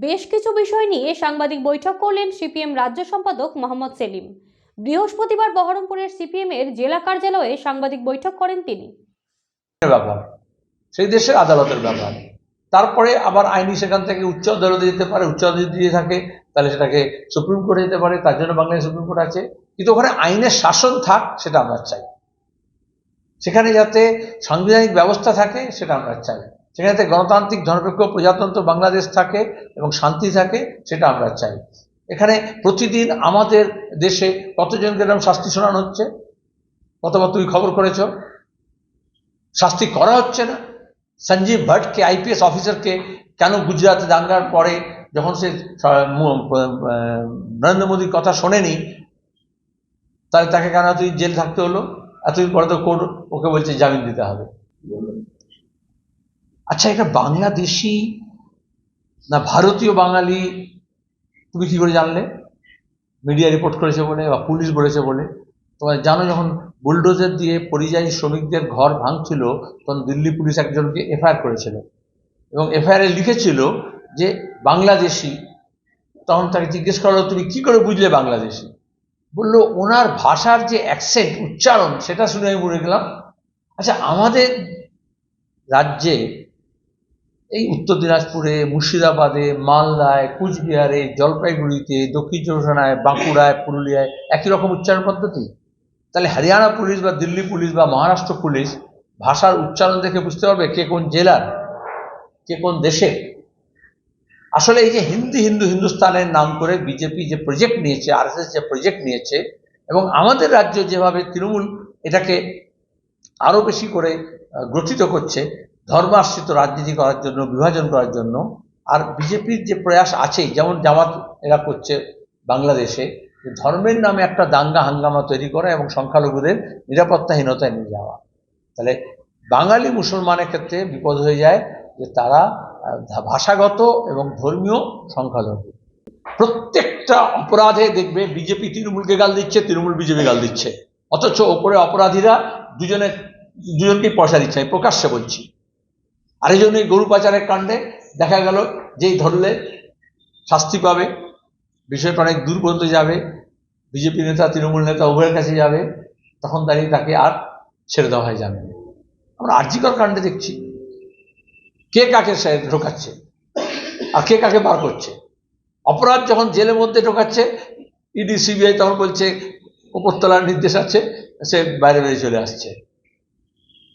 বেশ কিছু বিষয় নিয়ে সাংবাদিক বৈঠক করলেন সিপিএম রাজ্য সম্পাদক মোহাম্মদ সেলিম। বৃহস্পতিবার বহরমপুরের সিপিএম এর জেলা কার্যালয়ে সাংবাদিক বৈঠক করেন তিনি। ব্যাপার। সেই দেশের আদালতের ব্যাপার। তারপরে আবার আইনি সেখান থেকে উচ্চ আদালতে যেতে পারে, উচ্চ আদালত দিয়ে থাকে, তাহলে সেটাকে সুপ্রিম কোর্টে যেতে পারে, তার জন্য বাংলাদেশ সুপ্রিম কোর্ট আছে। কিন্তু ওখানে আইনের শাসন থাক, সেটা আমরা চাই। সেখানে যাতে সাংবিধানিক ব্যবস্থা থাকে, সেটা আমরা চাই। সেখানে গণতান্ত্রিক ধর্মপেক্ষ প্রজাতন্ত্র বাংলাদেশ থাকে এবং শান্তি থাকে, সেটা আমরা চাই। এখানে প্রতিদিন আমাদের দেশে কতজনকে এরকম শাস্তি শোনানো হচ্ছে? কতবার তুমি খবর করেছ। শাস্তি করা হচ্ছে না। সঞ্জীব ভট্টকে, আইপিএস অফিসারকে কেন গুজরাতে দাঙ্গার পরে যখন সে নরেন্দ্র মোদীর কথা শোনেনি, তাহলে তাকে কেন এতদিন জেল থাকতে হলো? এতদিন পরে তো কোর্ট ওকে বলছে জামিন দিতে হবে। আচ্ছা এটা বাংলাদেশি না ভারতীয় বাঙালি, তুমি কি করে জানলে? মিডিয়া রিপোর্ট করেছে বলে বা পুলিশ বলেছে বলে। তোমার জানো, যখন বুলডোজার দিয়ে পরিযায়ী শ্রমিকদের ঘর ভাঙছিল, তখন দিল্লি পুলিশ একজনকে এফআইআর করেছিল। এবং এফআইআরে লিখেছিল যে বাংলাদেশি। তখন তাকে জিজ্ঞেস করা তুমি কি করে বুঝলে বাংলাদেশি? বলল, ওনার ভাষার যে অ্যাকসেন্ট উচ্চারণ, সেটা শুনে আমি মরে গেলাম। আচ্ছা আমাদের রাজ্যে এই উত্তর দিনাজপুরে, মুর্শিদাবাদে, মালদায়, কুচবিহারে, জলপাইগুড়িতে, দক্ষিণ চব্বিশ বাঁকুড়ায়, পুরুলিয়ায় একই রকম উচ্চারণ পদ্ধতি? তাহলে হরিয়ানা পুলিশ বা দিল্লি পুলিশ বা মহারাষ্ট্র পুলিশ ভাষার উচ্চারণ দেখে বুঝতে পারবে কে কোন জেলার, কে কোন দেশে আসলে এই যে হিন্দি, হিন্দু, হিন্দুস্তানের নাম করে বিজেপি যে প্রজেক্ট নিয়েছে আরএসএস যে প্রজেক্ট নিয়েছে, এবং আমাদের রাজ্য যেভাবে তৃণমূল এটাকে আরও বেশি করে গ্রথিত করছে ধর্মাশ্রিত রাজনীতি করার জন্য, বিভাজন করার জন্য, আর বিজেপির যে প্রয়াস আছে যেমন জামাত এরা করছে বাংলাদেশে ধর্মের নামে একটা দাঙ্গা হাঙ্গামা তৈরি করা এবং সংখ্যালঘুদের নিরাপত্তাহীনতায় নিয়ে যাওয়া। তাহলে বাঙালি মুসলমানের ক্ষেত্রে বিপদ হয়ে যায় যে তারা ভাষাগত এবং ধর্মীয় সংখ্যালঘু। প্রত্যেকটা অপরাধে দেখবে বিজেপি তৃণমূলকে গাল দিচ্ছে, তৃণমূল বিজেপি গাল দিচ্ছে। অথচ ওপরে অপরাধীরা দুজনে, দুজনকেই পয়সা দিচ্ছে, আমি প্রকাশ্যে বলছি। আর এই গরু পাচারের কাণ্ডে দেখা গেল যেই ধরলে শাস্তি পাবে, বিষয়টা অনেক দূর পর্যন্ত যাবে, বিজেপি নেতা, তৃণমূল নেতা উভয়ের কাছে যাবে, তখন দাঁড়িয়ে তাকে আর ছেড়ে দেওয়া হয় যাবে আমরা আর্জিকর কাণ্ডে দেখছি। কে কাকে ঢোকাচ্ছে? আর কে কাকে বার করছে? অপরাধ যখন জেলের মধ্যে ঢোকাচ্ছে, ইডি, সিবিআই তখন বলছে, উপরতলার নির্দেশ আছে, সে বাইরে বেরিয়ে চলে আসছে।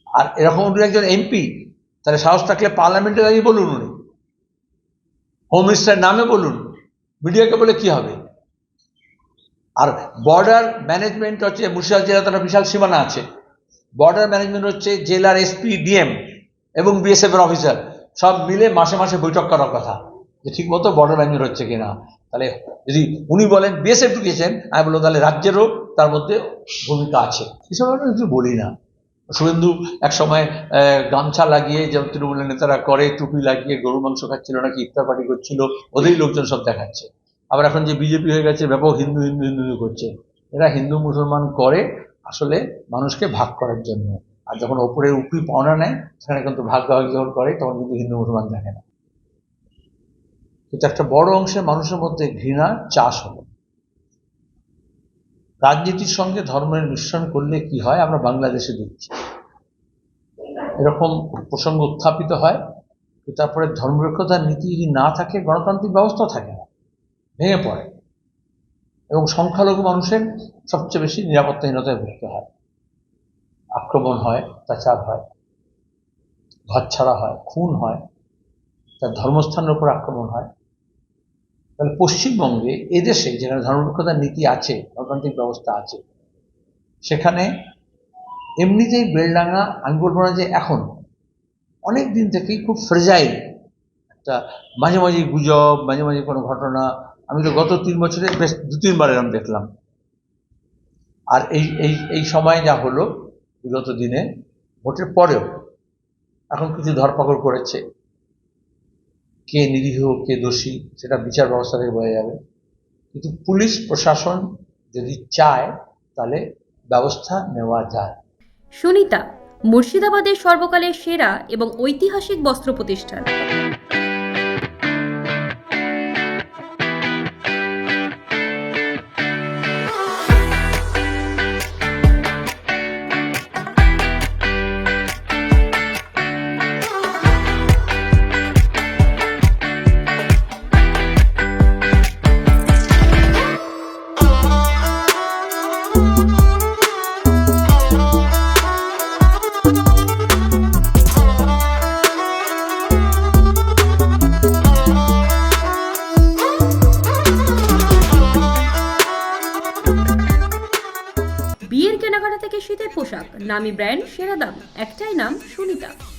আর এরকম একজন এমপি তাহলে সাহস থাকলে পার্লামেন্টে দাঁড়িয়ে বলুন উনি। হোম মিনিস্টারের নামে বলুন। মিডিয়াকে বলে কি হবে? আর বর্ডার ম্যানেজমেন্ট হচ্ছে মুর্শিদাবাদ জেলা তার বিশাল সীমানা আছে। বর্ডার ম্যানেজমেন্ট হচ্ছে জেলার এসপি ডিএম এবং বিএসএফ এর অফিসার সব মিলে মাসে মাসে বৈঠক করার কথা। যে ঠিক মতো বর্ডার ম্যানেজমেন্ট হচ্ছে কিনা। তাহলে যদি উনি বলেন বিএসএফ ঢুকিয়েছেন আমি বলব তাহলে রাজ্যেরও তার মধ্যে ভূমিকা আছে। এসব কিছু বলি না। শুভেন্দু এক সময় গামছা লাগিয়ে যেমন তৃণমূলের নেতারা করে, টুপি লাগিয়ে গরু মাংস খাচ্ছিল নাকি ইফতার পার্টি করছিল, ওদেরই লোকজন সব দেখাচ্ছে। আবার এখন যে বিজেপি হয়ে গেছে, ব্যাপক হিন্দু হিন্দু হিন্দু করছে। এরা হিন্দু, মুসলমান করে আসলে মানুষকে ভাগ করার জন্য। আর যখন ওপরে উপরি পাওনা নেয়, সেখানে কিন্তু ভাগ্যভাগী যখন করে, তখন কিন্তু হিন্দু, মুসলমান দেখে না। কিন্তু একটা বড় অংশের মানুষের মধ্যে ঘৃণা, চাষ হলো। রাজনীতির সঙ্গে ধর্মের মিশ্রণ করলে কি হয়? আমরা বাংলাদেশে দেখছি। এরকম প্রসঙ্গ উত্থাপিত হয় তারপরে ধর্মনিরপেক্ষতার নীতি যদি না থাকে, গণতান্ত্রিক ব্যবস্থা থাকে না, ভেঙে পড়ে। এবং সংখ্যালঘু মানুষের সবচেয়ে বেশি নিরাপত্তাহীনতায় ভুগতে হয়। আক্রমণ হয় অত্যাচার হয় ঘর ছাড়া হয়, খুন হয়, তার ধর্মস্থানের উপর আক্রমণ হয়। তাহলে পশ্চিমবঙ্গে এদেশে যেখানে ধর্মনিরপেক্ষতার নীতি আছে, গণতান্ত্রিক ব্যবস্থা আছে, সেখানে এমনিতেই বেলডাঙ্গা আমি বলব না যে এখন, অনেক দিন থেকেই খুব ফ্রেজাইল একটা মাঝে মাঝে গুজব, মাঝে মাঝে কোনো ঘটনা। আমি তো গত তিন বছরে বেশ দু তিনবার এরম দেখলাম। আর এই এই এই সময় যা হলো, বিগত দিনে, ভোটের পরেও এখন কিছু ধরপাকড় করেছে। কে নিরীহ, কে দোষী, সেটা বিচার ব্যবস্থা থেকে বোঝা যাবে। কিন্তু পুলিশ প্রশাসন যদি চায়, তাহলে ব্যবস্থা নেওয়া যায়। সুনিতা, মুর্শিদাবাদের সর্বকালের সেরা এবং ঐতিহাসিক বস্ত্র প্রতিষ্ঠান। নামি ব্র্যান্ড সেরা দাম। একটাই নাম সুনিতা।